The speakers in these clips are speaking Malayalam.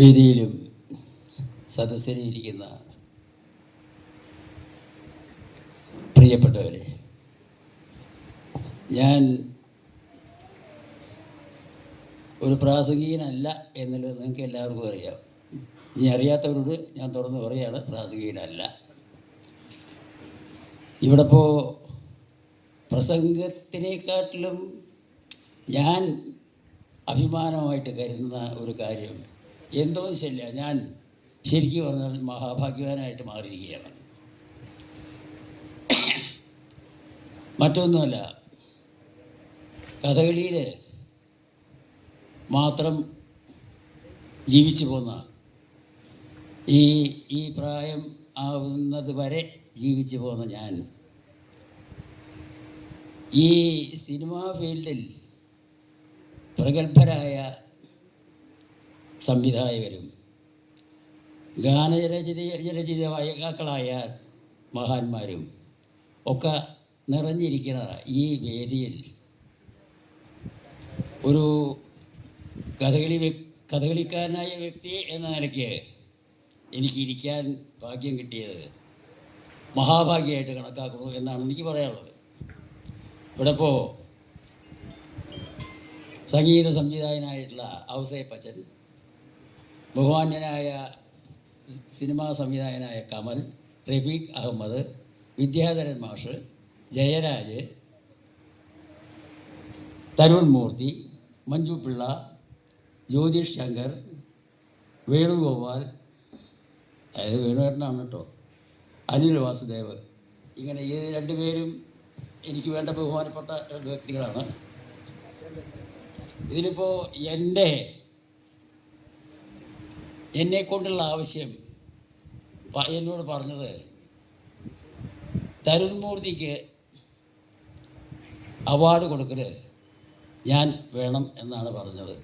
വേദിയിലും സദസ്സിലിരിക്കുന്ന പ്രിയപ്പെട്ടവരെ ഞാൻ ഒരു പ്രാസംഗികനല്ല എന്നുള്ളത് നിങ്ങൾക്ക് എല്ലാവർക്കും അറിയാം. ഇനി അറിയാത്തവരോട് ഞാൻ തുറന്ന് പറയുകയാണ് പ്രാസംഗികനല്ല. ഇവിടെ ഇപ്പോൾ പ്രസംഗത്തിനെക്കാട്ടിലും ഞാൻ അഭിമാനമായിട്ട് കരുതുന്ന ഒരു കാര്യം എന്തോ ശല്യ. ഞാൻ ശരിക്കും പറഞ്ഞാൽ മഹാഭാഗ്യവാനായിട്ട് മാറിയിരിക്കുകയാണ്. മറ്റൊന്നുമല്ല കഥകളിയിൽ മാത്രം ജീവിച്ചു പോന്ന ഈ ഈ പ്രായം ആവുന്നത് വരെ ജീവിച്ചു പോന്ന ഞാൻ. ഈ സിനിമാ ഫീൽഡിൽ പ്രഗത്ഭരായ സംവിധായകരും. ഗാനരചിത രചിതാക്കളായ മഹാന്മാരും ഒക്കെ നിറഞ്ഞിരിക്കുന്ന ഈ വേദിയിൽ ഒരു കഥകളി കഥകളിക്കാരനായ വ്യക്തി എന്ന നിലയ്ക്ക് എനിക്ക് ഇരിക്കാൻ ഭാഗ്യം കിട്ടിയത് മഹാഭാഗ്യമായിട്ട് കണക്കാക്കുന്നു എന്നാണ് എനിക്ക് പറയാനുള്ളത്. ഇവിടെ ഇപ്പോൾ സംഗീത സംവിധായകനായിട്ടുള്ള ഔസേപ്പച്ചൻ ബഹുമാന്യനായ സിനിമാ സംവിധായകനായ കമൽ റഫീഖ് അഹമ്മദ് വിദ്യാധരൻ മാഷ് ജയരാജ് തരുൺ മൂർത്തി മഞ്ജു പിള്ള ജ്യോതിഷ് ശങ്കർ വേണുഗോപാൽ അതായത് വേണുവേട്ടനാണ് കേട്ടോ അനിൽ വാസുദേവ്. ഇങ്ങനെ ഈ രണ്ടുപേരും എനിക്ക് വേണ്ട ബഹുമാനപ്പെട്ട രണ്ട് വ്യക്തികളാണ്. ഇതിലിപ്പോൾ എന്റെ എന്നെ കൊണ്ടുള്ള ആവശ്യം എന്നോട് പറഞ്ഞത് തരുൺ മൂർത്തിക്ക് അവാർഡ് കൊടുക്കൽ ഞാൻ വേണം എന്നാണ് പറഞ്ഞത്.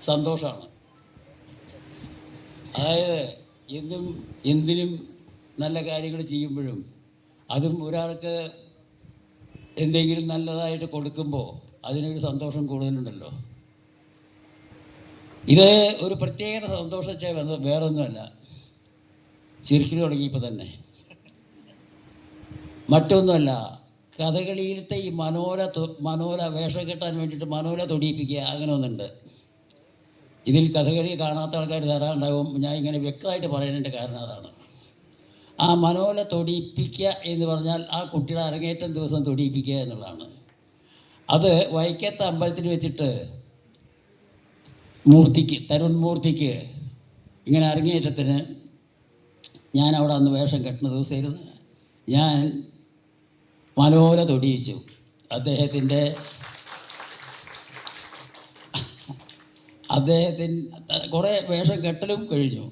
സന്തോഷമാണ് അതായത് എന്തും എന്തിനും നല്ല കാര്യങ്ങൾ ചെയ്യുമ്പോഴും അതും ഒരാൾക്ക് എന്തെങ്കിലും നല്ലതായിട്ട് കൊടുക്കുമ്പോൾ അതിനൊരു സന്തോഷം കൂടുതലുണ്ടല്ലോ. ഇത് ഒരു പ്രത്യേക സന്തോഷിച്ച വേറൊന്നുമല്ല. ചിരിക്കൽ തുടങ്ങിയപ്പോൾ തന്നെ. മറ്റൊന്നുമല്ല കഥകളിയിലത്തെ ഈ മനോല മനോല വേഷം കെട്ടാൻ വേണ്ടിയിട്ട് മനോല തൊടിയിപ്പിക്കുക അങ്ങനെ ഒന്നുണ്ട്. ഇതിൽ കഥകളി കാണാത്ത ആൾക്കാർ ധാരാളം ഉണ്ടാകും ഞാൻ ഇങ്ങനെ വ്യക്തമായിട്ട് പറയുന്നതിന്റെ കാരണം അതാണ്. ആ മനോല തൊടിയിപ്പിക്കുക എന്ന് പറഞ്ഞാൽ ആ കുട്ടിയുടെ അരങ്ങേറ്റം ദിവസം തൊടിയിപ്പിക്കുക എന്നുള്ളതാണ്. അത് വൈക്കത്തെ അമ്പലത്തിൽ വെച്ചിട്ട് മൂർത്തിക്ക് തരുൺ മൂർത്തിക്ക് ഇങ്ങനെ അരങ്ങേറ്റത്തിന് ഞാൻ അവിടെ അന്ന് വേഷം കെട്ടുന്ന ദിവസമായിരുന്നു. ഞാൻ മനോല തൊടിയിച്ചു. അദ്ദേഹത്തിന്റെ അദ്ദേഹത്തിന് കുറേ വേഷം കെട്ടലും കഴിഞ്ഞു.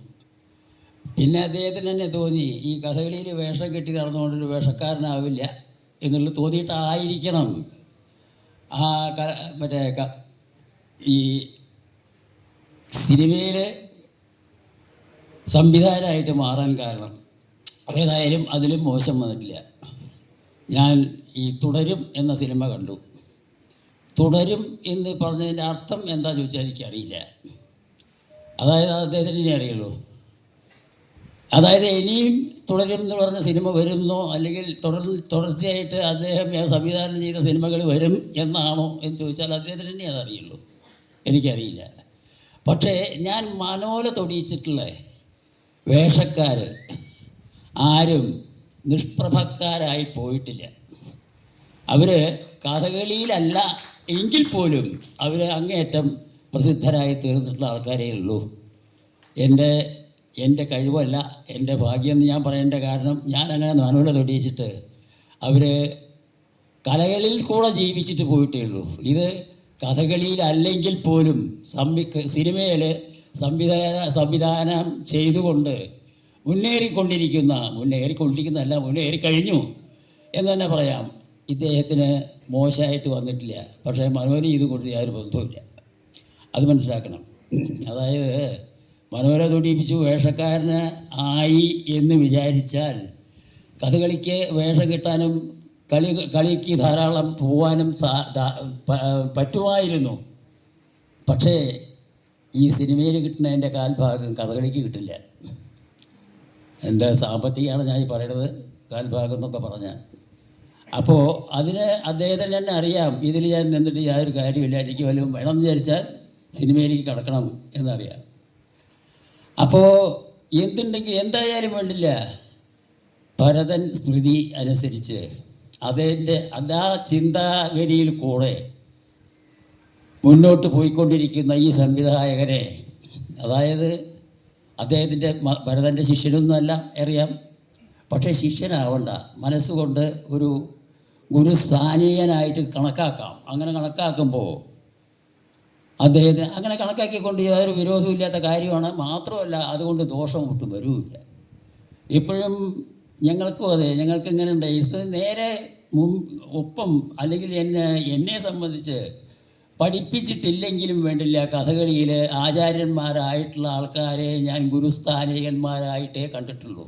പിന്നെ അദ്ദേഹത്തിന് തന്നെ തോന്നി ഈ കഥകളിയിൽ വേഷം കെട്ടി നടന്നുകൊണ്ടൊരു വേഷക്കാരനാവില്ല എന്നുള്ളത് തോന്നിയിട്ടായിരിക്കണം. ആ ക മറ്റേ ഈ സിനിമയിൽ സംവിധായകനായിട്ട് മാറാൻ കാരണം ഏതായാലും അതിലും മോശം വന്നിട്ടില്ല. ഞാൻ ഈ തുടരും എന്ന സിനിമ കണ്ടു. തുടരും എന്ന് പറഞ്ഞതിന്റെ അർത്ഥം എന്താ ചോദിച്ചാൽ എനിക്കറിയില്ല. അതായത് അദ്ദേഹത്തിന് ഇനി അറിയുള്ളൂ. അതായത് ഇനിയും തുടരും എന്ന് പറഞ്ഞ സിനിമ വരുന്നോ അല്ലെങ്കിൽ തുടർ തുടർച്ചയായിട്ട് അദ്ദേഹം സംവിധാനം ചെയ്ത സിനിമകൾ വരും എന്നാണോ എന്ന് ചോദിച്ചാൽ അദ്ദേഹത്തിന് തന്നെ അതറിയുള്ളൂ. എനിക്കറിയില്ല. പക്ഷേ ഞാൻ മനോല തൊടിയിച്ചിട്ടുള്ള വേഷക്കാർ ആരും നിഷ്പ്രഭക്കാരായി പോയിട്ടില്ല. അവർ കഥകളിയിലല്ല എങ്കിൽ പോലും അവർ അങ്ങേയറ്റം പ്രസിദ്ധരായി തീർന്നിട്ടുള്ള ആൾക്കാരേ ഉള്ളൂ. എന്റെ എന്റെ കഴിവല്ല എന്റെ ഭാഗ്യം എന്ന് ഞാൻ പറയേണ്ട കാരണം ഞാൻ അങ്ങനെ നാനൂല തൊടിയിച്ചിട്ട് അവർ കലകളിൽ കൂടെ ജീവിച്ചിട്ട് പോയിട്ടേ ഉള്ളൂ. ഇത് കഥകളിയിലല്ലെങ്കിൽ പോലും സംവി സിനിമയിൽ സംവിധാന സംവിധാനം ചെയ്തുകൊണ്ട് മുന്നേറിക്കൊണ്ടിരിക്കുന്ന മുന്നേറിക്കൊണ്ടിരിക്കുന്നതല്ല മുന്നേറി കഴിഞ്ഞു എന്ന് തന്നെ പറയാം. ഇദ്ദേഹത്തിന് മോശമായിട്ട് വന്നിട്ടില്ല. പക്ഷേ മനോഹരി ഇത് കൊണ്ട് യാതൊരു ബന്ധവുമില്ല. അത് മനസ്സിലാക്കണം. അതായത് മനോഹര തൊടിയിപ്പിച്ചു വേഷക്കാരന് ആയി എന്ന് വിചാരിച്ചാൽ കഥകളിക്ക് വേഷം കിട്ടാനും കളി കളിക്ക് ധാരാളം പോവാനും പറ്റുമായിരുന്നു പക്ഷേ ഈ സിനിമയിൽ കിട്ടുന്നതിന്റെ കാൽഭാഗം കഥകളിക്ക് കിട്ടില്ല. എന്റെ സാമ്പത്തികമാണ് ഞാൻ ഈ പറയണത്? കാൽഭാഗം എന്നൊക്കെ പറഞ്ഞാൽ അപ്പോൾ അതിന് അദ്ദേഹത്തിന് തന്നെ അറിയാം. ഇതിൽ ഞാൻ നിന്നിട്ട് യാതൊരു കാര്യമില്ല എനിക്ക് വല്ലതും വേണം വിചാരിച്ചാൽ സിനിമയിലേക്ക് കടക്കണം എന്നറിയാം. അപ്പോൾ എന്തുണ്ടെങ്കിൽ എന്തായാലും വേണ്ടില്ല. ഭരതൻ സ്മൃതി അനുസരിച്ച് അതിന്റെ അതാ ചിന്താഗതിയിൽ കൂടെ മുന്നോട്ട് പോയിക്കൊണ്ടിരിക്കുന്ന ഈ സംവിധായകനെ അതായത് അദ്ദേഹത്തിന്റെ ഭരതന്റെ ശിഷ്യനൊന്നുമല്ല അറിയാം. പക്ഷേ ശിഷ്യനാവണ്ട. മനസ്സുകൊണ്ട് ഒരു ഗുരുസ്ഥാനീയനായിട്ട് കണക്കാക്കാം. അങ്ങനെ കണക്കാക്കുമ്പോൾ അദ്ദേഹത്തിന് അങ്ങനെ കണക്കാക്കിക്കൊണ്ട് യാതൊരു വിരോധമില്ലാത്ത കാര്യമാണ്. മാത്രമല്ല അതുകൊണ്ട് ദോഷം ഒട്ടും വരുമില്ല ഇപ്പോഴും ഞങ്ങൾക്കും അതെ ഞങ്ങൾക്ക് ഇങ്ങനെ ഉണ്ട് ഇത് നേരെ മുൻ ഒപ്പം അല്ലെങ്കിൽ എന്നെ എന്നെ സംബന്ധിച്ച് പഠിപ്പിച്ചിട്ടില്ലെങ്കിലും വേണ്ടില്ല. കഥകളിയിൽ ആചാര്യന്മാരായിട്ടുള്ള ആൾക്കാരെ ഞാൻ ഗുരുസ്ഥാനികന്മാരായിട്ടേ കണ്ടിട്ടുള്ളൂ.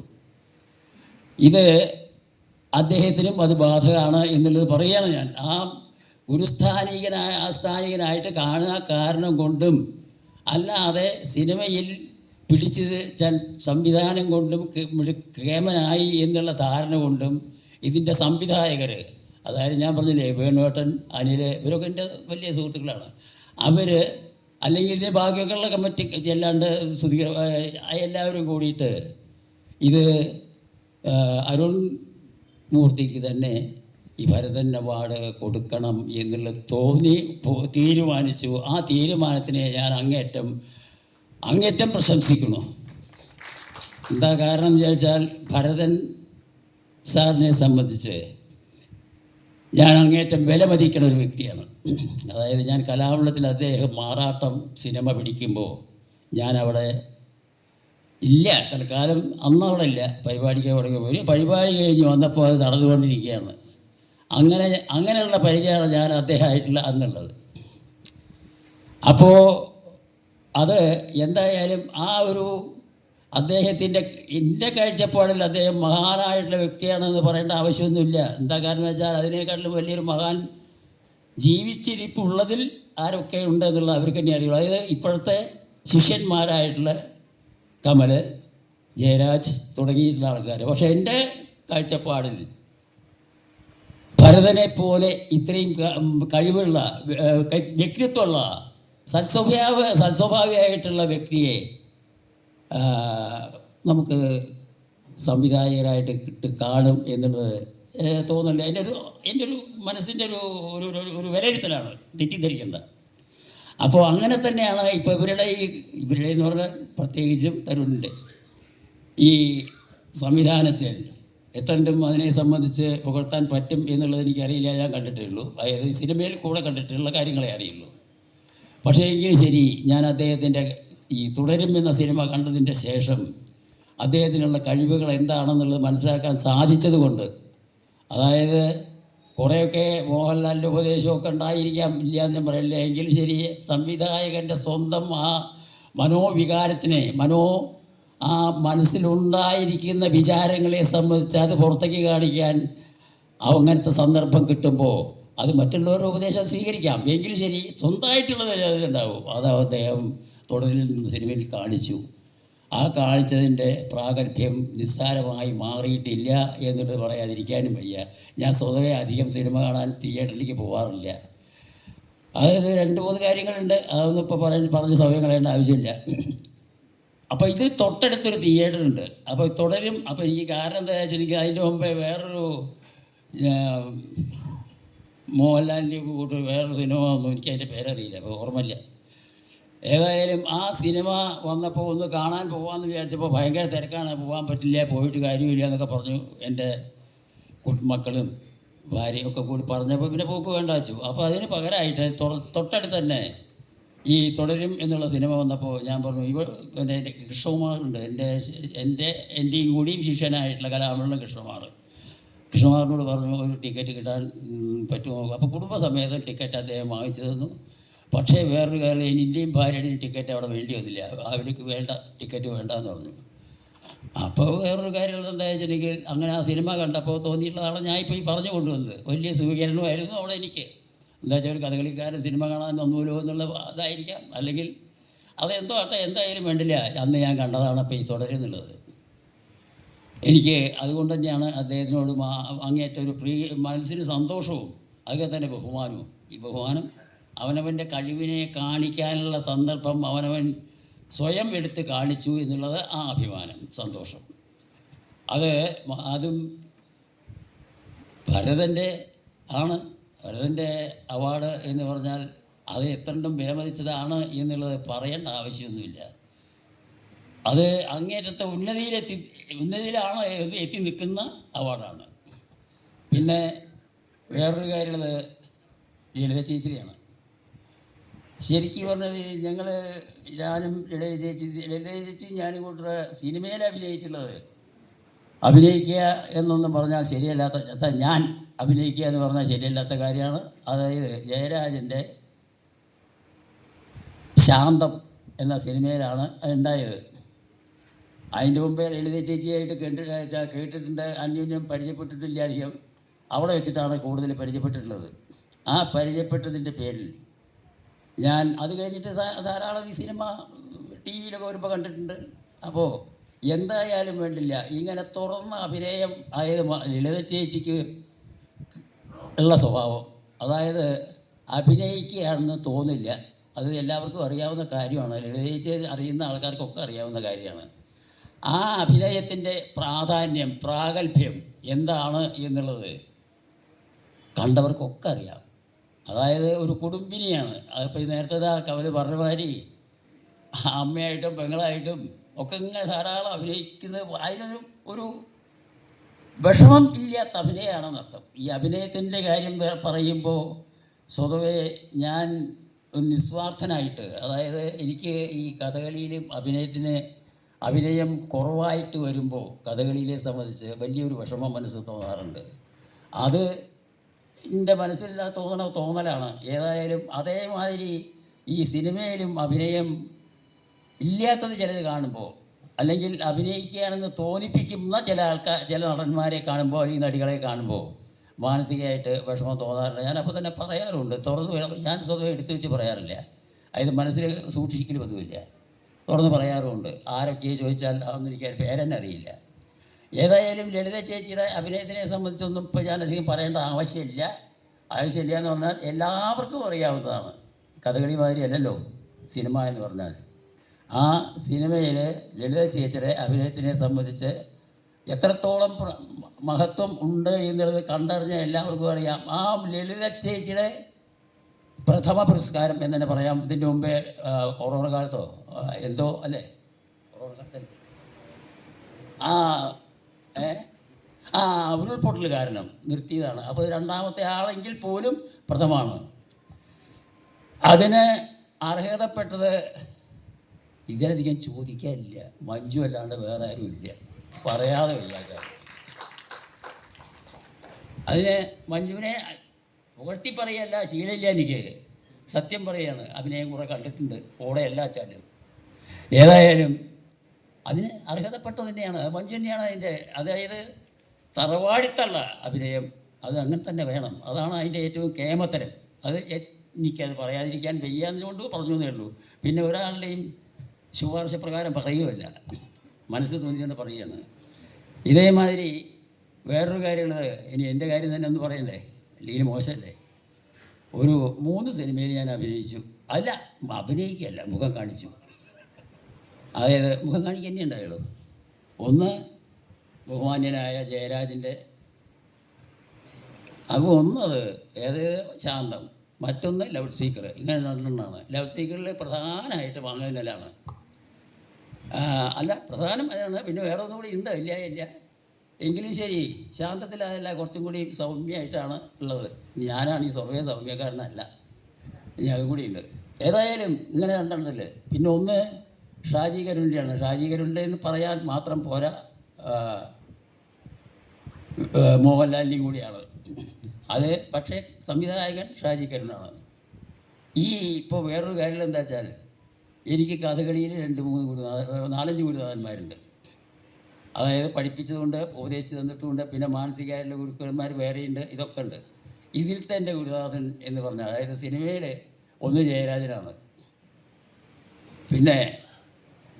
ഇത് അദ്ദേഹത്തിനും അത് ബാധകമാണ് എന്നുള്ളത് പറയുകയാണ് ഞാൻ. ആ ഗുരുസ്ഥാനികനായ ആസ്ഥാനികനായിട്ട് കാണുക കാരണം കൊണ്ടും അല്ലാതെ സിനിമയിൽ പിടിച്ചത് ചൻ സംവിധാനം കൊണ്ടും കേമനായി എന്നുള്ള ധാരണ കൊണ്ടും ഇതിന്റെ സംവിധായകർ അതായത് ഞാൻ പറഞ്ഞില്ലേ വേണുവേട്ടൻ അനിൽ ഇവരൊക്കെ എന്റെ വലിയ സുഹൃത്തുക്കളാണ്. അവർ അല്ലെങ്കിൽ ഇതിന്റെ ഭാഗ്യങ്ങളുടെ കമ്മിറ്റി ചെല്ലാണ്ട് സുധീർ എല്ലാവരും കൂടിയിട്ട് ഇത് അരുൺ മൂർത്തിക്ക് തന്നെ ഈ ഭരതൻ അവാർഡ് കൊടുക്കണം എന്നുള്ള തോന്നി തീരുമാനിച്ചു. ആ തീരുമാനത്തിനെ ഞാൻ അങ്ങേറ്റം അങ്ങേറ്റം പ്രശംസിക്കുന്നു. എന്താ കാരണം ചോദിച്ചാൽ ഭരതൻ സാറിനെ സംബന്ധിച്ച് ഞാൻ അങ്ങേറ്റം വിലമതിക്കുന്ന ഒരു വ്യക്തിയാണ്. അതായത് ഞാൻ കലാമണ്ഡലത്തിൽ അദ്ദേഹം മാറാട്ടം സിനിമ പിടിക്കുമ്പോൾ ഞാൻ അവിടെ ഇല്ല. തൽക്കാലം അന്ന് അവിടെ ഇല്ല. പരിപാടിക്ക് തുടങ്ങി ഒരു പരിപാടി കഴിഞ്ഞ് വന്നപ്പോൾ അത് നടന്നുകൊണ്ടിരിക്കുകയാണ്. അങ്ങനെ അങ്ങനെയുള്ള പരിചയമാണ് ഞാൻ അദ്ദേഹമായിട്ടുള്ള അന്നുള്ളത്. അപ്പോൾ അത് എന്തായാലും ആ ഒരു അദ്ദേഹത്തിന്റെ എന്റെ കാഴ്ചപ്പാടിൽ അദ്ദേഹം മഹാനായിട്ടുള്ള വ്യക്തിയാണെന്ന് പറയേണ്ട ആവശ്യമൊന്നുമില്ല. എന്താ കാരണം വെച്ചാൽ അതിനേക്കാട്ടിലും വലിയൊരു മഹാൻ ജീവിച്ചിരിപ്പുള്ളതിൽ ആരൊക്കെ ഉണ്ട് എന്നുള്ള അവർക്ക് തന്നെ അറിയുള്ളൂ. അതായത് ഇപ്പോഴത്തെ ശിഷ്യന്മാരായിട്ടുള്ള കമൽ ജയരാജ് തുടങ്ങിയിട്ടുള്ള ആൾക്കാർ പക്ഷേ എന്റെ കാഴ്ചപ്പാടിൽ ഭരതനെ പോലെ ഇത്രയും കഴിവുള്ള വ്യക്തിത്വമുള്ള സത്സ്വഭാവ സത്സ്വഭാവിയായിട്ടുള്ള വ്യക്തിയെ നമുക്ക് സംവിധായകരായിട്ട് കിട്ടി കാണും എന്നുള്ളത് തോന്നുന്നുണ്ട്. എന്റെ ഒരു എന്റെ ഒരു മനസ്സിന്റെ ഒരു ഒരു ഒരു- വിലയിരുത്തലാണ്. തെറ്റിദ്ധരിക്കേണ്ട. അപ്പോൾ അങ്ങനെ തന്നെയാണ് ഇപ്പോൾ ഇവരുടെ ഈ ഇവരുടെ എന്ന് പറഞ്ഞാൽ പ്രത്യേകിച്ചും തരുണിന്റെ ഈ സംവിധാനത്തിൽ എത്രണ്ടും അതിനെ സംബന്ധിച്ച് പുകഴ്ത്താൻ പറ്റും എന്നുള്ളത് എനിക്കറിയില്ല. ഞാൻ കണ്ടിട്ടുള്ളൂ അതായത് സിനിമയിൽ കൂടെ കണ്ടിട്ടുള്ള കാര്യങ്ങളെ അറിയുള്ളൂ. പക്ഷേ എങ്കിലും ശരി ഞാൻ അദ്ദേഹത്തിന്റെ ഈ തുടരും എന്ന സിനിമ കണ്ടതിന്റെ ശേഷം അദ്ദേഹത്തിനുള്ള കഴിവുകൾ എന്താണെന്നുള്ളത് മനസ്സിലാക്കാൻ സാധിച്ചതുകൊണ്ട് അതായത് കുറേയൊക്കെ മോഹൻലാലിന്റെ ഉപദേശമൊക്കെ ഉണ്ടായിരിക്കാം ഇല്ല എന്ന് പറയില്ല. എങ്കിലും ശരി സംവിധായകന്റെ സ്വന്തം ആ മനോവികാരത്തിനെ മനോ ആ മനസ്സിലുണ്ടായിരിക്കുന്ന വിചാരങ്ങളെ സംബന്ധിച്ച് അത് പുറത്തേക്ക് കാണിക്കാൻ അങ്ങനത്തെ സന്ദർഭം കിട്ടുമ്പോൾ അത് മറ്റുള്ളവരുടെ ഉപദേശം സ്വീകരിക്കാം. എങ്കിലും ശരി സ്വന്തമായിട്ടുള്ളത് ഉണ്ടാവും. അത് അദ്ദേഹം തുടരിൽ നിന്ന് സിനിമയിൽ കാണിച്ചു. ആ കാണിച്ചതിന്റെ പ്രാഗൽഭ്യം നിസ്സാരമായി മാറിയിട്ടില്ല എന്നിട്ട് പറയാതിരിക്കാനും വയ്യ. ഞാൻ സ്വതവേ അധികം സിനിമ കാണാൻ തിയേറ്ററിലേക്ക് പോകാറില്ല അതായത് രണ്ട് മൂന്ന് കാര്യങ്ങളുണ്ട്. അതൊന്നും ഇപ്പോൾ പറഞ്ഞ് പറഞ്ഞ് സമയം കളയേണ്ട ആവശ്യമില്ല. അപ്പോൾ ഇത് തൊട്ടടുത്തൊരു തിയേറ്റർ ഉണ്ട്. അപ്പോൾ തുടരും. അപ്പോൾ എനിക്ക് കാരണം എന്താ വെച്ചാൽ എനിക്ക് അതിന്റെ മുമ്പേ വേറൊരു മോഹൻലാലിന്റെ കൂട്ട് വേറൊരു സിനിമ വന്നു. എനിക്ക് അതിന്റെ പേരറിയില്ല അപ്പോൾ ഓർമ്മയില്ല. ഏതായാലും ആ സിനിമ വന്നപ്പോൾ ഒന്ന് കാണാൻ പോകാമെന്ന് വിചാരിച്ചപ്പോൾ ഭയങ്കര തിരക്കാണ്. പോകാൻ പറ്റില്ല പോയിട്ട് കാര്യമില്ല എന്നൊക്കെ പറഞ്ഞു എന്റെ കുട്ടിമക്കളും ഭാര്യയൊക്കെ കൂടി പറഞ്ഞപ്പോൾ പിന്നെ പോക്ക് വേണ്ട വെച്ചു. അപ്പോൾ അതിന് പകരമായിട്ട് തൊട്ടടുത്ത് തന്നെ ഈ തുടരും എന്നുള്ള സിനിമ വന്നപ്പോൾ ഞാൻ പറഞ്ഞു ഇവ എന്റെ കൃഷ്ണകുമാറുണ്ട്. എന്റെ എന്റെ എന്റെയും കൂടിയും ശിഷ്യനായിട്ടുള്ള കലാമണ്ഡലം കൃഷ്ണകുമാർ. കൃഷ്ണകുമാറിനോട് പറഞ്ഞു ഒരു ടിക്കറ്റ് കിട്ടാൻ പറ്റുമോ? അപ്പോൾ കുടുംബസമേതം ടിക്കറ്റ് അദ്ദേഹം വാങ്ങിച്ചു തന്നു. പക്ഷേ വേറൊരു കാര്യം എന്റെയും ഭാര്യയുടെയും ടിക്കറ്റ് അവിടെ വേണ്ടി വന്നില്ല. അവർക്ക് വേണ്ട ടിക്കറ്റ് വേണ്ട എന്ന് പറഞ്ഞു. അപ്പോൾ വേറൊരു കാര്യം എന്താ വെച്ചിട്ടുണ്ടെങ്കിൽ അങ്ങനെ ആ സിനിമ കണ്ടപ്പോൾ തോന്നിയിട്ടുള്ളതാണ് ഞാൻ ഇപ്പോൾ ഈ പറഞ്ഞു കൊണ്ടുവന്നത്. വലിയ സ്വീകരണമായിരുന്നു അവിടെ എനിക്ക്. എന്താ വെച്ചാൽ ഒരു കഥകളിക്കാരൻ സിനിമ കാണാൻ ഒന്നുമില്ലോ എന്നുള്ള അതായിരിക്കാം. അല്ലെങ്കിൽ അതെന്തോ ആട്ടെ എന്തായാലും വേണ്ടില്ല. അന്ന് ഞാൻ കണ്ടതാണ് അപ്പോൾ ഈ തുടരുന്നുള്ളത്. എനിക്ക് അതുകൊണ്ട് തന്നെയാണ് അദ്ദേഹത്തിനോട് അങ്ങേറ്റ ഒരു പ്രീ മനസ്സിന് സന്തോഷവും അതൊക്കെ തന്നെ ബഹുമാനവും. ഈ ബഹുമാനം അവനവന്റെ കഴിവിനെ കാണിക്കാനുള്ള സന്ദർഭം അവനവൻ സ്വയം എടുത്ത് കാണിച്ചു എന്നുള്ളത് ആ അഭിമാനം സന്തോഷം. അത് അതും ഭരതന്റെ ആണ്. ഭരതന്റെ അവാർഡ് എന്ന് പറഞ്ഞാൽ അത് എത്രണ്ടും വിലമതിച്ചതാണ് എന്നുള്ളത് പറയേണ്ട ആവശ്യമൊന്നുമില്ല. അത് അങ്ങേറ്റത്തെ ഉന്നതിയിലെത്തി ഉന്നതിയിലാണ് എത്തി- നിൽക്കുന്ന അവാർഡാണ്. പിന്നെ വേറൊരു കാര്യമുള്ളത് ലളിത ചേച്ചിയാണ് ശരിക്കും പറഞ്ഞത് ഞങ്ങൾ ഞാനും ഇളയ ചേച്ചി ലളിത ചേച്ചി ഞാനും കൂട്ടർ സിനിമയിൽ അഭിനയിച്ചുള്ളത് അഭിനയിക്കുക എന്നൊന്നും പറഞ്ഞാൽ ശരിയല്ലാത്ത ഞാൻ അഭിനയിക്കുക എന്ന് പറഞ്ഞാൽ ശരിയല്ലാത്ത കാര്യമാണ്. അതായത് ജയരാജന്റെ ശാന്തം എന്ന സിനിമയിലാണ് ഉണ്ടായത്. അതിന്റെ മുമ്പേ ലളിത ചേച്ചിയായിട്ട് കണ്ടു കേട്ടിട്ടുണ്ട് അന്യോന്യം പരിചയപ്പെട്ടിട്ടില്ല അധികം. അവിടെ വെച്ചിട്ടാണ് കൂടുതൽ പരിചയപ്പെട്ടിട്ടുള്ളത്. ആ പരിചയപ്പെട്ടതിന്റെ പേരിൽ ഞാൻ അത് കഴിഞ്ഞിട്ട് ധാരാളം ഈ സിനിമ ടി വിയിലൊക്കെ വരുമ്പോൾ കണ്ടിട്ടുണ്ട്. അപ്പോൾ എന്തായാലും വേണ്ടില്ല. ഇങ്ങനെ തുറന്ന അഭിനയം ആയത് ലളിത ചേച്ചിക്ക് ഉള്ള സ്വഭാവം. അതായത് അഭിനയിക്കുകയാണെന്ന് തോന്നില്ല. അത് എല്ലാവർക്കും അറിയാവുന്ന കാര്യമാണ്. ലളിത ചേച്ചി അറിയുന്ന ആൾക്കാർക്കൊക്കെ അറിയാവുന്ന കാര്യമാണ്. ആ അഭിനയത്തിന്റെ പ്രാധാന്യം പ്രാഗൽഭ്യം എന്താണ് എന്നുള്ളത് കണ്ടവർക്കൊക്കെ അറിയാം. അതായത് ഒരു കുടുംബിനിയാണ്. അതിപ്പോൾ നേരത്തെ കവൽ പറഞ്ഞ മാതിരി അമ്മയായിട്ടും പെങ്ങളായിട്ടും ഒക്കെ ഇങ്ങനെ ധാരാളം അഭിനയിക്കുന്നത് അതിനൊരു ഒരു വിഷമം ഇല്ലാത്ത അഭിനയമാണെന്നർത്ഥം ഈ അഭിനയത്തിന്റെ കാര്യം പറയുമ്പോൾ സ്വതവേ ഞാൻ ഒരു നിസ്വാർത്ഥനായിട്ട് അതായത് എനിക്ക് ഈ കഥകളിയിലും അഭിനയത്തിന് അഭിനയം കുറവായിട്ട് വരുമ്പോൾ കഥകളിയിലെ സംബന്ധിച്ച് വലിയൊരു വിഷമം മനസ്സിൽ തോന്നാറുണ്ട്. അത് എന്റെ മനസ്സിൽ തോന്നണ തോന്നലാണ്. ഏതായാലും അതേമാതിരി ഈ സിനിമയിലും അഭിനയം ഇല്ലാത്തത് ചിലത് കാണുമ്പോൾ അല്ലെങ്കിൽ അഭിനയിക്കുകയാണെന്ന് തോന്നിപ്പിക്കുന്ന ചില ആൾക്കാർ ചില നടന്മാരെ കാണുമ്പോൾ അല്ലെങ്കിൽ നടികളെ കാണുമ്പോൾ മാനസികമായിട്ട് വിഷമം തോന്നാറുണ്ട്. ഞാൻ അപ്പോൾ തന്നെ പറയാറുണ്ട്. തുറന്ന് ഞാൻ സ്വതവേ എടുത്തു വെച്ച് പറയാറില്ല. അതായത് മനസ്സിൽ സൂക്ഷിക്കലും ഒന്നുമില്ല തുറന്ന് പറയാറുമുണ്ട്. ആരൊക്കെ ചോദിച്ചാൽ അതൊന്നും എനിക്ക് പേരെന്നെ അറിയില്ല ഏതായാലും ലളിത ചേച്ചിയുടെ അഭിനയത്തിനെ സംബന്ധിച്ചൊന്നും ഇപ്പോൾ അധികം പറയേണ്ട ആവശ്യമില്ല. ആവശ്യമില്ല എന്ന് പറഞ്ഞാൽ എല്ലാവർക്കും അറിയാവുന്നതാണ്. കഥകളി മാതിരി അല്ലല്ലോ സിനിമ എന്ന് പറഞ്ഞാൽ. ആ സിനിമയിൽ ലളിത ചേച്ചിയുടെ അഭിനയത്തിനെ സംബന്ധിച്ച് എത്രത്തോളം മഹത്വം ഉണ്ട് എന്നുള്ളത് കണ്ടറിഞ്ഞ എല്ലാവർക്കും അറിയാം. ആ ലളിത ചേച്ചിയുടെ പ്രഥമ പുരസ്കാരം എന്ന് തന്നെ പറയാം. ഇതിന്റെ മുമ്പേ കൊറോണ കാലത്തോ എന്തോ അല്ലേ? ആ ഏ? ആ ഉരുൾപൊട്ടൽ കാരണം നിർത്തിയതാണ്. അപ്പോൾ രണ്ടാമത്തെ ആളെങ്കിൽ പോലും പ്രഥമാണ്. അതിന് അർഹതപ്പെട്ടത് ഇതിലധികം ചോദിക്കാനില്ല. മഞ്ജു അല്ലാണ്ട് വേറെ ആരും ഇല്ല. പറയാതെ ഇല്ല അതിന് മഞ്ജുവിനെ പുകഴ്ത്തി പറയല്ല ശീലമില്ല എനിക്ക്. സത്യം പറയാണ്. അഭിനയം കുറെ കണ്ടിട്ടുണ്ട്. കൂടെ എല്ലാ ഏതായാലും അതിന് അർഹതപ്പെട്ടത് തന്നെയാണ് വഞ്ചന്യാണ് അതിന്റെ അതായത് തറവാടിത്തള്ള അഭിനയം. അത് അങ്ങനെ തന്നെ വേണം. അതാണ് അതിന്റെ ഏറ്റവും കേമത്തരം. അത് എനിക്കത് പറയാതിരിക്കാൻ വയ്യാന്നുകൊണ്ട് പറഞ്ഞു എന്നേ ഉള്ളൂ. പിന്നെ ഒരാളുടെയും ശുപാർശ പ്രകാരം പറയുകയല്ല. മനസ്സ് തോന്നിയെന്ന് പറയുകയാണ്. ഇതേമാതിരി വേറൊരു കാര്യമുള്ളത്. ഇനി എന്റെ കാര്യം തന്നെ ഒന്ന് പറയണ്ടേ? ലീന് മോശമല്ലേ? ഒരു മൂന്ന് സിനിമയിൽ ഞാൻ അഭിനയിച്ചു. അല്ല അഭിനയിക്കുകയല്ല മുഖം കാണിച്ചു. അതായത് മുഖം കാണിക്കുക തന്നെ ഉണ്ടായുള്ളൂ. ഒന്ന് ബഹുമാന്യനായ ജയരാജിന്റെ അപ്പോൾ ഒന്നത് ഏത് ശാന്തം മറ്റൊന്ന് ലൗഡ് സ്പീക്കർ. ഇങ്ങനെ രണ്ടെണ്ണമാണ് ലൗഡ് സ്പീക്കറിൽ പ്രധാനമായിട്ട് വാങ്ങുന്നതിനാണ് അല്ല പ്രധാനം അതാണ്. പിന്നെ വേറെ ഒന്നും കൂടി ഉണ്ട് ഇല്ല ഇല്ല. എങ്കിലും ശരി ശാന്തത്തിൽ അതല്ല കുറച്ചും കൂടി സൗമ്യമായിട്ടാണ് ഉള്ളത്. ഞാനാണ് ഈ സ്വർഗീയ സൗമ്യക്കാരനല്ല. ഇനി അതും കൂടി ഉണ്ട്. ഏതായാലും ഇങ്ങനെ രണ്ടെണ്ണത്തിൽ പിന്നെ ഒന്ന് ഷാജി കരുണ്ടിയാണ് ഷാജി കരുണ്ട എന്ന് പറയാൻ മാത്രം പോരാ മോഹൻലാലിന്റെയും കൂടിയാണ്. അത് പക്ഷേ സംവിധായകൻ ഷാജി കരുണാണ് ഈ ഇപ്പോൾ വേറൊരു കാര്യം എന്താ വെച്ചാൽ എനിക്ക് കഥകളിയിൽ രണ്ട് മൂന്ന് ഗുരുനാഥ നാലഞ്ച് ഗുരുനാഥന്മാരുണ്ട്. അതായത് പഠിപ്പിച്ചതുകൊണ്ട് ഉപദേശിച്ച് തന്നിട്ടുമുണ്ട് പിന്നെ മാനസികമായിട്ടുള്ള ഗുരുക്കന്മാർ വേറെയുണ്ട് ഇതൊക്കെ ഉണ്ട്. ഇതിൽ തന്നെ ഗുരുനാഥൻ എന്ന് പറഞ്ഞാൽ അതായത് സിനിമയിൽ ഒന്ന് ജയരാജനാണ്. പിന്നെ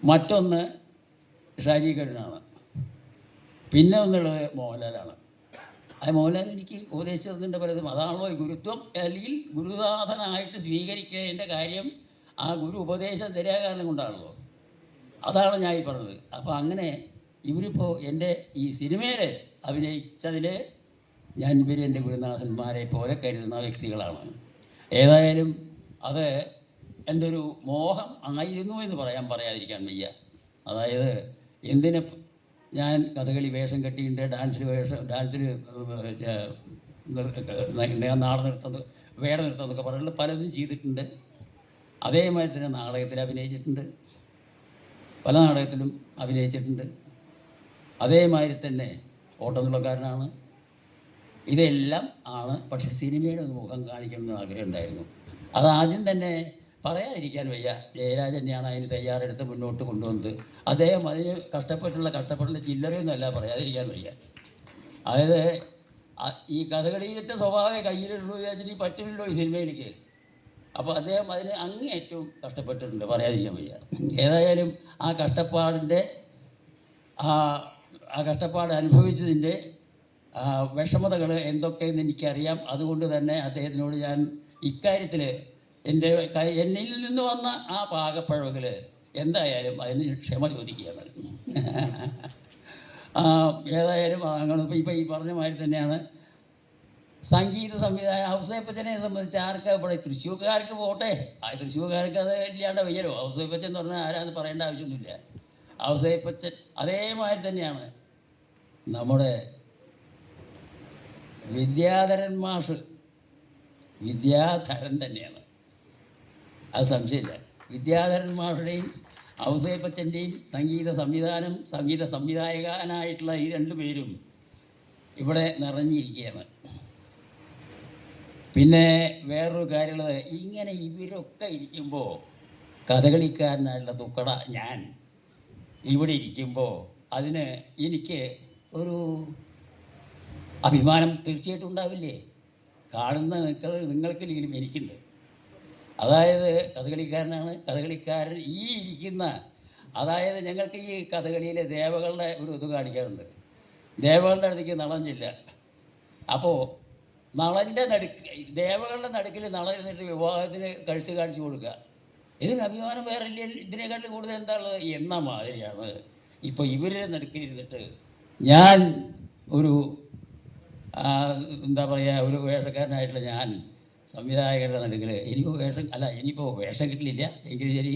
മറ്റൊന്ന് ഷാജി കരുണാണ് പിന്നെ ഒന്നുള്ളത് മോഹൻലാലാണ്. ആ മോഹൻലാൽ എനിക്ക് ഉപദേശിച്ചതിന്റെ പലതും അതാണല്ലോ ഗുരുത്വം. അല്ലെങ്കിൽ ഗുരുനാഥനായിട്ട് സ്വീകരിക്കേണ്ട കാര്യം ആ ഗുരു ഉപദേശം തരിക കാരണം കൊണ്ടാണല്ലോ. അതാണ് ഞാൻ ഈ പറഞ്ഞത്. അപ്പോൾ അങ്ങനെ ഇവരിപ്പോൾ എന്റെ ഈ സിനിമയിൽ അഭിനയിച്ചതിൽ ഞാൻ ഇവർ എന്റെ ഗുരുനാഥന്മാരെ പോലെ കരുതുന്ന വ്യക്തികളാണ്. ഏതായാലും അത് എന്റെ ഒരു മോഹം ആയിരുന്നു എന്ന് പറയാൻ പറയാതിരിക്കാൻ വയ്യ. അതായത് എന്തിനെ ഞാൻ കഥകളി വേഷം കെട്ടിയിട്ട് ഡാൻസിൽ വേഷം ഡാൻസിൽ നാടൻ നൃത്തം വേട നൃത്തം എന്നൊക്കെ പറയുന്നത് പലതും ചെയ്തിട്ടുണ്ട്. അതേമാതിരി തന്നെ നാടകത്തിൽ അഭിനയിച്ചിട്ടുണ്ട്. പല നാടകത്തിലും അഭിനയിച്ചിട്ടുണ്ട്. അതേമാതിരി തന്നെ ഓട്ടംതുള്ളക്കാരനാണ്. ഇതെല്ലാം ആണ്. പക്ഷെ സിനിമയിൽ ഒന്ന് മുഖം കാണിക്കണമെന്ന് ആഗ്രഹം ഉണ്ടായിരുന്നു. അതാദ്യം തന്നെ പറയാതിരിക്കാൻ വയ്യ. ജയരാജ് തന്നെയാണ് അതിന് തയ്യാറെടുത്ത് മുന്നോട്ട് കൊണ്ടുവന്നത്. അദ്ദേഹം അതിന് കഷ്ടപ്പെട്ടുള്ള കഷ്ടപ്പെട്ടുള്ള ചില്ലറയൊന്നുമല്ല പറയാതിരിക്കാൻ വയ്യ. അതായത് ഈ കഥകളിയിലത്തെ സ്വഭാവം കയ്യിലുള്ളൂ വിചാരിച്ചിട്ട് പറ്റില്ലല്ലോ ഈ സിനിമയിലേക്ക് അപ്പോൾ അദ്ദേഹം അതിന് അങ്ങേയറ്റവും കഷ്ടപ്പെട്ടിട്ടുണ്ട് പറയാതിരിക്കാൻ വയ്യ. ഏതായാലും ആ കഷ്ടപ്പാടിന്റെ ആ ആ കഷ്ടപ്പാട് അനുഭവിച്ചതിന്റെ വിഷമതകൾ എന്തൊക്കെയെന്ന് എനിക്കറിയാം. അതുകൊണ്ട് തന്നെ അദ്ദേഹത്തിനോട് ഞാൻ ഇക്കാര്യത്തിൽ എന്റെ കൈ എന്നിൽ നിന്ന് വന്ന ആ പാകപ്പഴവുകൾ എന്തായാലും അതിന് ക്ഷമ ചോദിക്കുകയാണ് ഏതായാലും അങ്ങനെ ഇപ്പം ഈ പറഞ്ഞ മാതിരി തന്നെയാണ്. സംഗീത സംവിധാനം ഔസേപ്പച്ചനെ സംബന്ധിച്ച് ആർക്ക് ഇവിടെ തൃശ്ശൂർക്കാർക്ക് പോട്ടെ? ആ തൃശ്ശൂർക്കാർക്ക് അത് ഇല്ലാണ്ട് വയ്യലോ ഔസേപ്പച്ചൻ എന്ന് പറഞ്ഞാൽ ആരാന്ന് പറയേണ്ട ആവശ്യമൊന്നുമില്ല. ഔസേപ്പച്ചൻ അതേമാതിരി തന്നെയാണ്. നമ്മുടെ വിദ്യാധരൻ മാഷ് വിദ്യാധരൻ തന്നെയാണ്. അത് സംശയമില്ല. വിദ്യാധരൻ മാഷുടെയും ഔസേപ്പച്ചന്റെയും സംഗീത സംവിധാനം സംഗീത സംവിധായകനായിട്ടുള്ള ഈ രണ്ടു പേരും ഇവിടെ നിറഞ്ഞിരിക്കുകയാണ്. പിന്നെ വേറൊരു കാര്യമുള്ളത് ഇങ്ങനെ ഇവരൊക്കെ ഇരിക്കുമ്പോൾ കഥകളിക്കാരനായിട്ടുള്ള തുക്കട ഞാൻ ഇവിടെ ഇരിക്കുമ്പോൾ അതിന് എനിക്ക് ഒരു അഭിമാനം തീർച്ചയായിട്ടും ഉണ്ടാവില്ലേ? കാണുന്ന നിങ്ങൾ നിങ്ങൾക്കില്ലെങ്കിലും എനിക്കുണ്ട്. അതായത് കഥകളിക്കാരനാണ്. കഥകളിക്കാരൻ ഈ ഇരിക്കുന്ന അതായത് ഞങ്ങൾക്ക് ഈ കഥകളിയിലെ ദേവകളുടെ ഒരു ഇത് കാണിക്കാറുണ്ട്. ദേവകളുടെ അടുത്തേക്ക് നളം ചെല്ല അപ്പോൾ നളന്റെ നടുക്ക് ദേവകളുടെ നടുക്കിൽ നള എന്നിട്ട് വിവാഹത്തിന് കഴുത്ത് കാണിച്ചു കൊടുക്കുക. ഇതിന് അഭിമാനം വേറെ ഇല്ല. ഇതിനെക്കാട്ടിൽ കൂടുതൽ എന്താ ഉള്ളത്? എന്ന മാതിരിയാണ്. ഇപ്പോൾ ഇവരുടെ നടുക്കിലിരുന്നിട്ട് ഞാൻ ഒരു എന്താ പറയുക ഒരു വേഷക്കാരനായിട്ടുള്ള ഞാൻ സംവിധായകരുടെ നടുക്കിൽ ഇനിയിപ്പോൾ വേഷം അല്ല ഇനിയിപ്പോൾ വേഷം കിട്ടില്ല. എങ്കിലും ശരി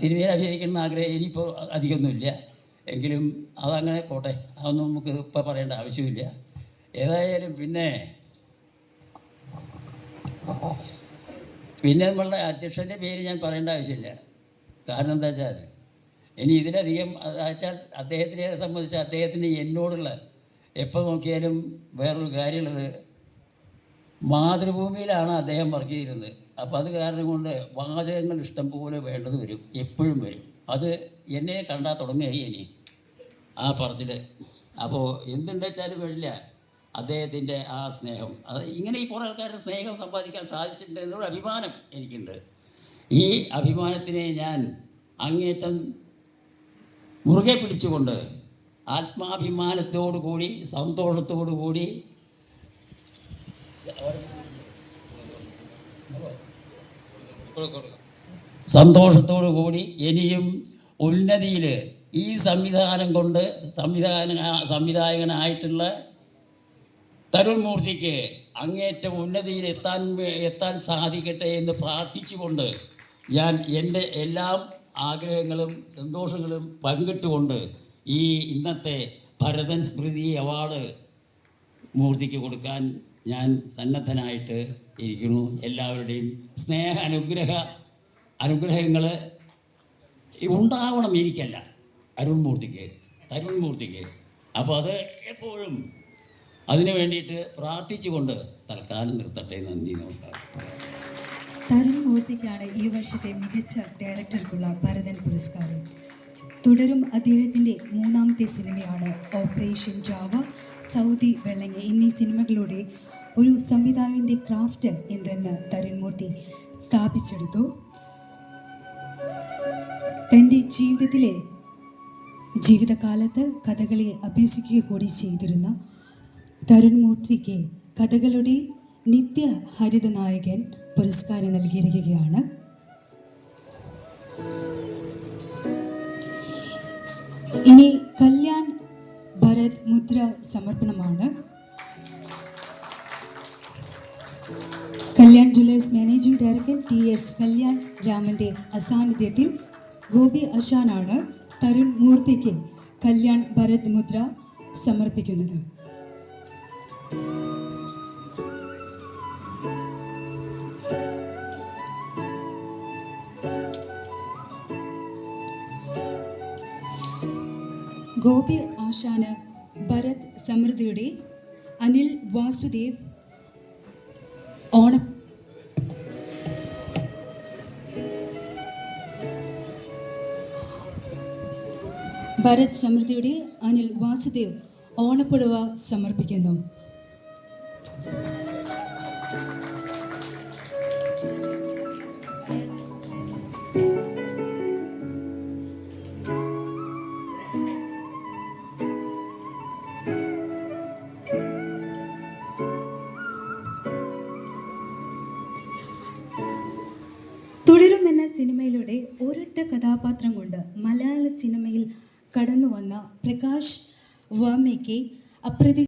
സിനിമയിൽ അഭിനയിക്കുന്ന ആഗ്രഹം ഇനിയിപ്പോൾ അധികമൊന്നുമില്ല. എങ്കിലും അതങ്ങനെ പോട്ടെ. അതൊന്നും നമുക്ക് ഇപ്പോൾ പറയേണ്ട ആവശ്യമില്ല. ഏതായാലും പിന്നെ പിന്നെ നമ്മളുടെ അധ്യക്ഷന്റെ പേര് ഞാൻ പറയേണ്ട ആവശ്യമില്ല. കാരണം എന്താ വെച്ചാൽ ഇനി ഇതിലധികം വെച്ചാൽ അദ്ദേഹത്തിനെ സംബന്ധിച്ച് അദ്ദേഹത്തിന് എന്നോടുള്ള എപ്പോൾ നോക്കിയാലും വേറൊരു കാര്യമുള്ളത് മാതൃഭൂമിയിലാണ് അദ്ദേഹം വർക്ക് ചെയ്തിരുന്നത്. അപ്പോൾ അത് കാരണം കൊണ്ട് വാചകങ്ങൾ ഇഷ്ടം പോലെ വേണ്ടത് വരും. എപ്പോഴും വരും. അത് എന്നെ കണ്ടാൽ തുടങ്ങുകയായി ഇനി. ആ പറച്ചിൽ അപ്പോൾ എന്തുണ്ടെച്ചാലും വേണ്ടില്ല അദ്ദേഹത്തിന്റെ ആ സ്നേഹം. അത് ഇങ്ങനെ ഈ കുറേ ആൾക്കാരുടെ സ്നേഹം സമ്പാദിക്കാൻ സാധിച്ചിട്ടുണ്ട് എന്നൊരു അഭിമാനം എനിക്കുണ്ട്. ഈ അഭിമാനത്തിനെ ഞാൻ അങ്ങേറ്റം മുറുകെ പിടിച്ചുകൊണ്ട് ആത്മാഭിമാനത്തോടു കൂടി സന്തോഷത്തോടു കൂടി സന്തോഷത്തോടു കൂടി ഇനിയും ഉന്നതിയിൽ ഈ സംവിധാനം കൊണ്ട് സംവിധാന സംവിധായകനായിട്ടുള്ള തരുൺ മൂർത്തിക്ക് അങ്ങേറ്റം ഉന്നതിയിൽ എത്താൻ എത്താൻ സാധിക്കട്ടെ എന്ന് പ്രാർത്ഥിച്ചുകൊണ്ട് ഞാൻ എന്റെ എല്ലാം ആഗ്രഹങ്ങളും സന്തോഷങ്ങളും പങ്കിട്ടുകൊണ്ട് ഈ ഇന്നത്തെ ഭരതൻ സ്മൃതി അവാർഡ് മൂർത്തിക്ക് കൊടുക്കാൻ ഞാൻ സന്നദ്ധനായിട്ട് ഇരിക്കുന്നു. എല്ലാവരുടെയും സ്നേഹ അനുഗ്രഹ അനുഗ്രഹങ്ങൾ ഉണ്ടാവണം എനിക്കല്ല. അരുൺമൂർത്തിക്ക് തരുൺമൂർത്തിക്ക്. തരുൺ മൂർത്തിക്ക് അപ്പോൾ അത് എപ്പോഴും അതിനു വേണ്ടിയിട്ട് പ്രാർത്ഥിച്ചുകൊണ്ട് തൽക്കാലം നിർത്തട്ടെ. നന്ദി നമസ്കാരം. തരുൺമൂർത്തിക്കാണ് ഈ വർഷത്തെ മികച്ച ഡയറക്ടർക്കുള്ള ഭരതൻ പുരസ്കാരം. തുടരും അദ്ദേഹത്തിന്റെ മൂന്നാമത്തെ സിനിമയാണ് ഓപ്പറേഷൻ ജാവ. സൗദി വെള്ളങ്ങ എന്നീ സിനിമകളുടെ ഒരു സംവിധായകന്റെ ക്രാഫ്റ്റ് എന്തെന്ന് തരുൺമൂർത്തി സ്ഥാപിച്ചെടുത്തു. തന്റെ ജീവിതത്തിലെ ജീവിതകാലത്ത് കഥകളെ അഭ്യസിക്കുക കൂടി ചെയ്തിരുന്ന തരുൺമൂർത്തിക്ക് കഥകളുടെ നിത്യ ഹരിത നായകൻ പുരസ്കാരം നൽകിയിരിക്കുകയാണ്. ഇനി Kalyan Bharat Mudra സമർപ്പണമാണ്. Kalyan jewellers managing director T S Kalyan രാമന്റെ അസാന്നിധ്യത്തിൽ ഗോപി അഷാനാണ് തരുൺ മൂർത്തിക്ക് കല്യാൺ ഭരത് മുദ്ര സമർപ്പിക്കുന്നത്. ആശാന് ഭരത് സമൃദ്ധിയുടെ അനിൽ വാസുദേവ് ഓണം. ഭരത് സമൃദ്ധിയുടെ അനിൽ വാസുദേവ് ഓണപ്പുടവ സമർപ്പിക്കുന്നു. മലയാള സിനിമയിൽ കടന്നു വന്ന പ്രകാശ് വർമ്മയ്ക്ക് അപ്രതി